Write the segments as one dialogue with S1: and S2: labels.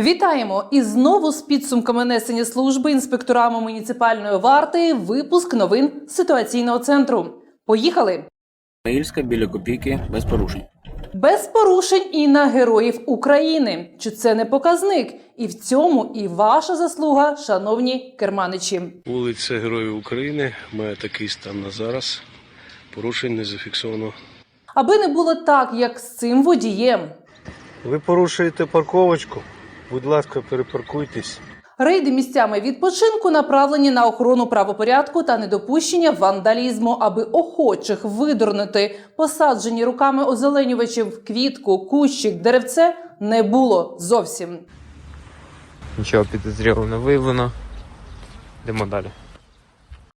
S1: Вітаємо! І знову з підсумками несення служби інспекторами муніципальної варти випуск новин ситуаційного центру. Поїхали!
S2: Ільська біля копійки без порушень.
S1: Без порушень і на героїв України. Чи це не показник? І в цьому і ваша заслуга, шановні керманичі.
S3: Вулиця Героїв України має такий стан на зараз. Порушень не зафіксовано.
S1: Аби не було так, як з цим водієм.
S3: Ви порушуєте парковочку. Будь ласка, перепаркуйтесь.
S1: Рейди місцями відпочинку направлені на охорону правопорядку та недопущення вандалізму, аби охочих видурнути посаджені руками озеленювачів квітку, кущик, деревце не було зовсім.
S4: Нічого підозрілого не виявлено. Йдемо далі.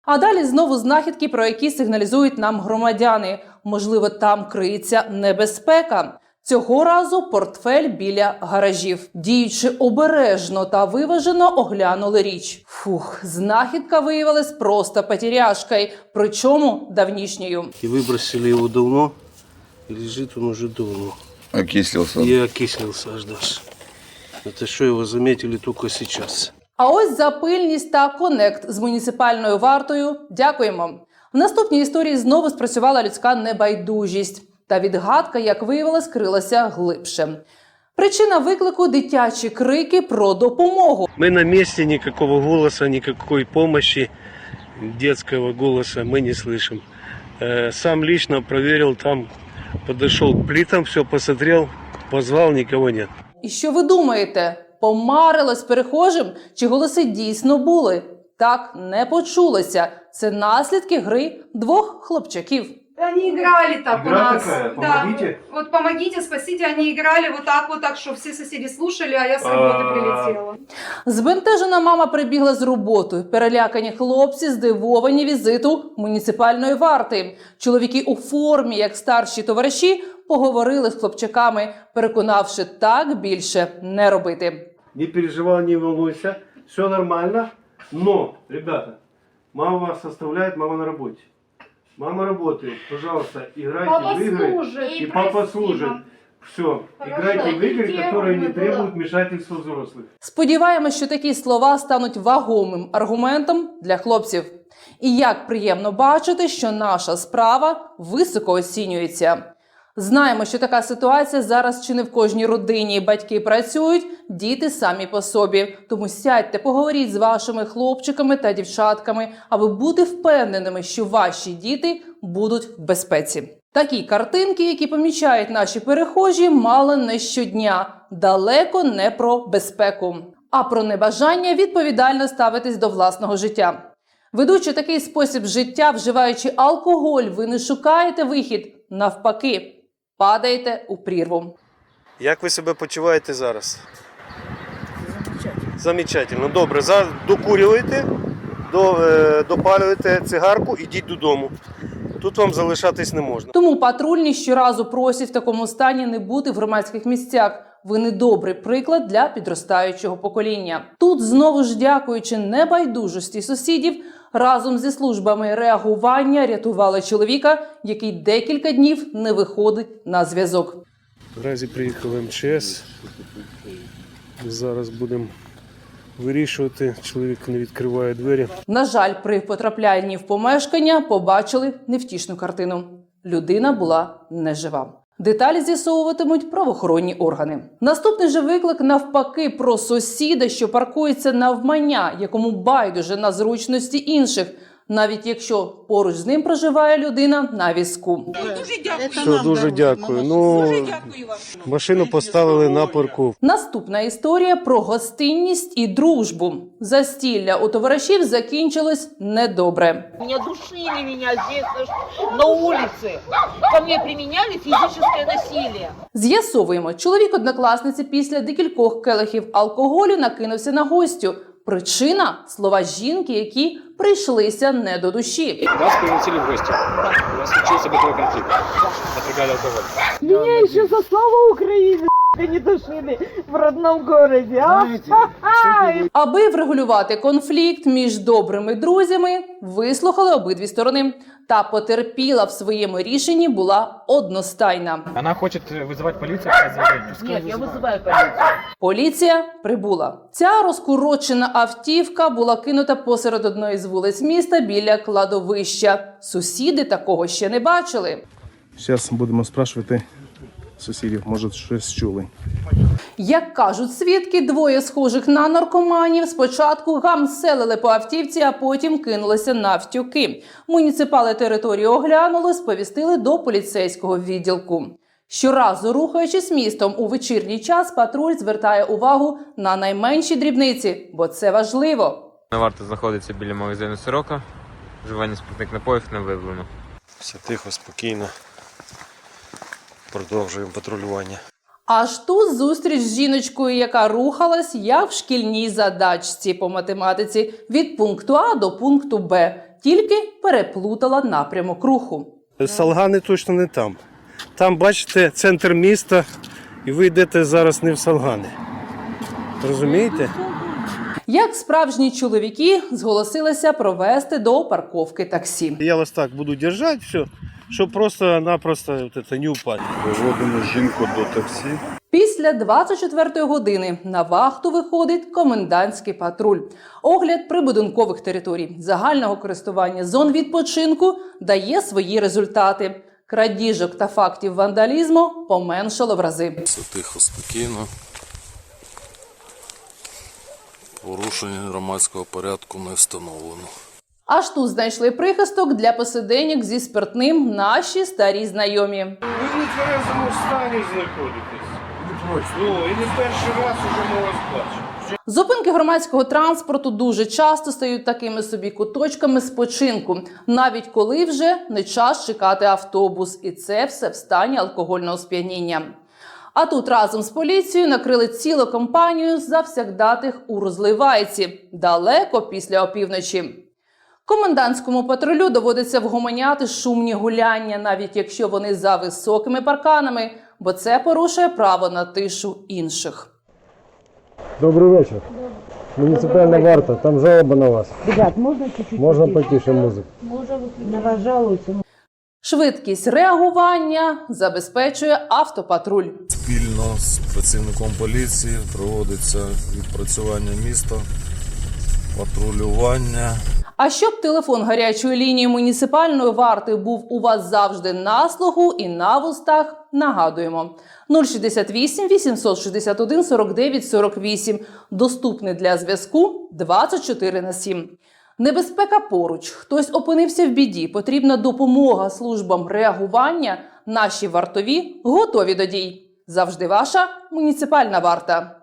S1: А далі знову знахідки, про які сигналізують нам громадяни. Можливо, там криється небезпека. Цього разу портфель біля гаражів. Діючи обережно та виважено, оглянули річ. Фух, знахідка виявилась просто потеряшкою, причому давнішньою.
S3: И выбросили его давно. И лежит он уже давно.
S5: Окислился.
S3: И окислился аж даже. Это что, его заметили только сейчас.
S1: А ось за пильність та конект з муніципальною вартою. Дякуємо. В наступній історії знову спрацювала людська небайдужість. Та відгадка, як виявилось, крилася глибше. Причина виклику дитячі крики про допомогу.
S3: Мы на месте, никакого голоса, никакой помощи детского голоса мы не слышим. Э, Сам лично проверил там, подошел к плитам, все посмотрел, позвал, никого нет.
S1: І що ви думаєте? Помарилось перехожим, чи голоси дійсно були? Так не почулося. Це наслідки гри двох хлопчаків.
S6: Они играли так
S7: Игра
S6: у нас.
S7: такая,
S6: Да.
S7: помогите.
S6: Вот помогите, спасите. Они играли вот так вот так, что все соседи слушали, а я с работы прилетела.
S1: Збентежена мама прибігла з роботи. Перелякані хлопці здивовані візиту муніципальної варти. Чоловіки у формі, як старші товариші, поговорили з хлопчаками, переконавши так більше не робити.
S3: Не переживай, не волнуйся, все нормально. Но, ребята, мама вас оставляет, мама на работе. Мама работает, пожалуйста, играйте в игры. И папа служит. Все, играйте в игры, которые не требуют вмешательства взрослых.
S1: Сподіваємось, що такі слова стануть вагомим аргументом для хлопців. І як приємно бачити, що наша справа високо оцінюється. Знаємо, що така ситуація зараз чи не в кожній родині. Батьки працюють, діти самі по собі. Тому сядьте, поговоріть з вашими хлопчиками та дівчатками, аби бути впевненими, що ваші діти будуть в безпеці. Такі картинки, які помічають наші перехожі, мало не щодня. Далеко не про безпеку, а про небажання відповідально ставитись до власного життя. Ведучи такий спосіб життя, вживаючи алкоголь, ви не шукаєте вихід. Навпаки, падаєте у прірву.
S3: Як ви себе почуваєте зараз? Замечательно. Добре, за... докурюєте, е, допалюєте цигарку, ідіть додому. Тут вам залишатись не можна.
S1: Тому патрульні щоразу просять в такому стані не бути в громадських місцях. Ви недобрий приклад для підростаючого покоління. Тут знову ж дякуючи небайдужості сусідів, разом зі службами реагування рятували чоловіка, який декілька днів не виходить на зв'язок.
S3: Наразі приїхав МЧС. Зараз будемо вирішувати. Чоловік не відкриває двері.
S1: На жаль, при потраплянні в помешкання побачили невтішну картину. Людина була нежива. Деталі з'ясовуватимуть правоохоронні органи. Наступний же виклик навпаки про сусіда, що паркується навмання, якому байдуже на зручності інших, навіть якщо поруч з ним проживає людина на візку.
S3: Все, дуже дякую. Ну, машину поставили на парковку.
S1: Наступна історія про гостинність і дружбу. Застілля у товаришів закінчилось недобре.
S8: Меня душили меня здесь, на- на улице. Ко мне применяли физическое насилие.
S1: З'ясовуємо, чоловік однокласниці після декількох келихів алкоголю накинувся на гостю. Причина слова жінки, які прийшлися не до душі.
S9: Вас пригласили в гості. У вас случился бытовой конфликт. Отвергали алкоголь.
S8: Меня еще за славу Украины не душили в родном городе, а?
S1: Аби врегулювати конфлікт між добрими друзями, вислухали обидві сторони. Та потерпіла в своєму рішенні була одностайна.
S5: Она хочет э, вызывать полицию по заявлению. Пускай
S8: Нет, я
S5: вызывает.
S8: вызываю полицию.
S1: Поліція прибула. Ця розкурочена автівка була кинута посеред одної з вулиць міста біля кладовища. Сусіди такого ще не бачили.
S7: Зараз будемо спрашувати сусідів, може щось чули.
S1: Як кажуть свідки, двоє схожих на наркоманів спочатку гамселили по автівці, а потім кинулися навтюки. Муніципали територію оглянули, сповістили до поліцейського відділку. Щоразу рухаючись містом у вечірній час, патруль звертає увагу на найменші дрібниці, бо це важливо.
S4: Не варто знаходитися біля магазину сирока. Вживання спиртних напоїв не виявлено.
S9: Все тихо, спокійно. Продовжуємо патрулювання.
S1: Аж тут зустріч з жіночкою, яка рухалась як в шкільній задачці по математиці від пункту А до пункту Б, тільки переплутала напрямок руху.
S3: Салгани точно не там. Там, бачите, центр міста, і ви йдете зараз не в Салгани. Розумієте?
S1: Як справжні чоловіки зголосилися провести до парковки таксі.
S3: Я вас так буду держати, все, щоб просто-напросто це, не упасть.
S7: Виводимо жінку до таксі.
S1: Після 24-ї години на вахту виходить комендантський патруль. Огляд прибудинкових територій загального користування зон відпочинку дає свої результати. Крадіжок та фактів вандалізму поменшало в рази.
S10: Все тихо, спокійно. Порушення громадського порядку не встановлено.
S1: Аж тут знайшли прихисток для посиденьок зі спиртним наші старі знайомі.
S3: Ви в нетверезому стані знаходитесь. Ну, і не перший раз уже ми вас бачимо.
S1: Зупинки громадського транспорту дуже часто стають такими собі куточками спочинку, навіть коли вже не час чекати автобус, і це все в стані алкогольного сп'яніння. А тут разом з поліцією накрили цілу компанію завсягдатих у розливайці далеко після опівночі. Комендантському патрулю доводиться вгомоняти шумні гуляння, навіть якщо вони за високими парканами, бо це порушує право на тишу інших.
S7: Добрий вечір. Муніципальна варта, там жалоба на вас.
S8: Ребят, можно чуть-чуть?
S7: Можна потише музику.
S8: На вас жалуются.
S1: Швидкість реагування забезпечує автопатруль.
S10: Спільно з працівником поліції проводиться відпрацювання міста, патрулювання.
S1: А щоб телефон гарячої лінії муніципальної варти був у вас завжди на слуху і на вустах, нагадуємо 068 861 49 48, доступний для зв'язку 24 на 7. Небезпека поруч, хтось опинився в біді, потрібна допомога службам реагування. Наші вартові готові до дій. Завжди ваша муніципальна варта.